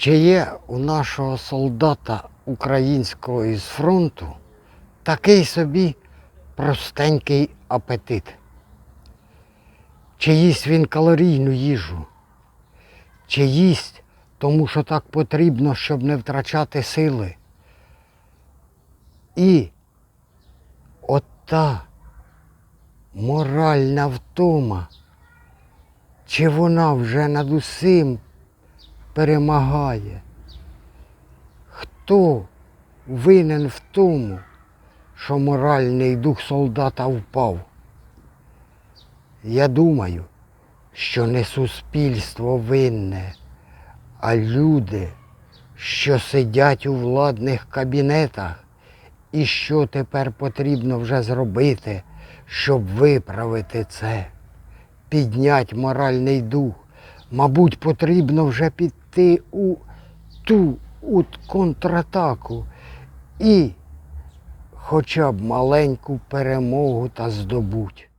Чи є у нашого солдата українського із фронту такий собі простенький апетит? Чи їсть він калорійну їжу? Чи їсть, тому що так потрібно, щоб не втрачати сили? І ота моральна втома, чи вона вже над усім перемагає? Хто винен в тому, що моральний дух солдата впав? Я думаю, що не суспільство винне, а люди, що сидять у владних кабінетах, і що тепер потрібно вже зробити, щоб виправити це, підняти моральний дух. Мабуть, потрібно вже піти у ту у контратаку і хоча б маленьку перемогу та здобуть.